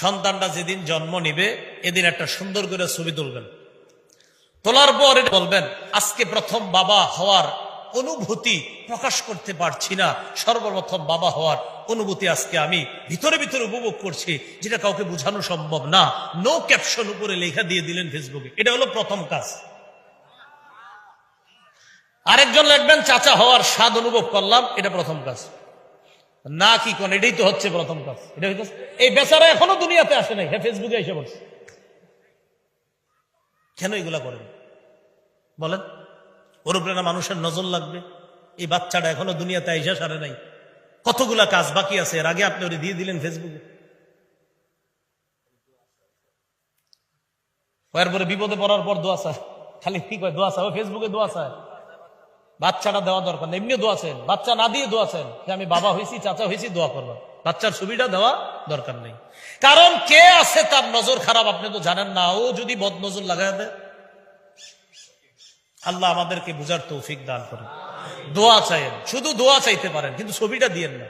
সন্তানটা যেদিন জন্ম নিবে, এদিন একটা সুন্দর করে ছবি তুলবেন। তোলার পর বলবেন, আজকে প্রথম বাবা হওয়ার অনুভূতি প্রকাশ করতে পারছি না। সর্বপ্রথম বাবা হওয়ার অনুভূতি আজকে আমি ভিতরে ভিতরে উপভোগ করছি, যেটা কাউকে বোঝানো সম্ভব না। নো ক্যাপশন উপরে লেখা দিয়ে দিলেন ফেসবুকে এটা হলো প্রথম কাজ। আরেকজন লিখবেন, চাচা হওয়ার স্বাদ অনুভব করলাম। এটা প্রথম কাজ। না কি কোন, এটাই তো হচ্ছে প্রথম কাজ। এটা হইতেছে, এই বেচারা এখনও দুনিয়াতে আসে নাই হ্যাঁ ফেসবুকে এসে বলছে কেন এগুলা করেন বলেন, ওর উপরে না মানুষের নজর লাগবে? এই বাচ্চাটা এখনও দুনিয়াতে আইসা সারে নাই। কতগুলা কাজ বাকি আছে? এর আগে আপনি ওরে দিয়ে দিলেন ফেসবুকে। এরপরে বিপদে পড়ার পর দোয়া চায়। খালি কি কয়? দোয়া চায়। ফেসবুকে দোয়া চায়। বাচ্চাটা দেওয়া দরকার এমনি দোয়া চান বাচ্চা না দিয়ে দোয়া চান যে আমি বাবা হয়েছি, চাচা হয়েছি, দোয়া করবা বাচ্চার সুবিধা দেওয়া দরকার নেই। কারণ কে আছে তার নজর খারাপ আপনি তো জানেন না। ও যদি বদ নজর লাগায় দেয়, আল্লাহ আমাদেরকে বুঝার তৌফিক দান করেন। দোয়া চাইেন শুধু দোয়া চাইতে পারেন, কিন্তু ছবিটা দিয়েন না।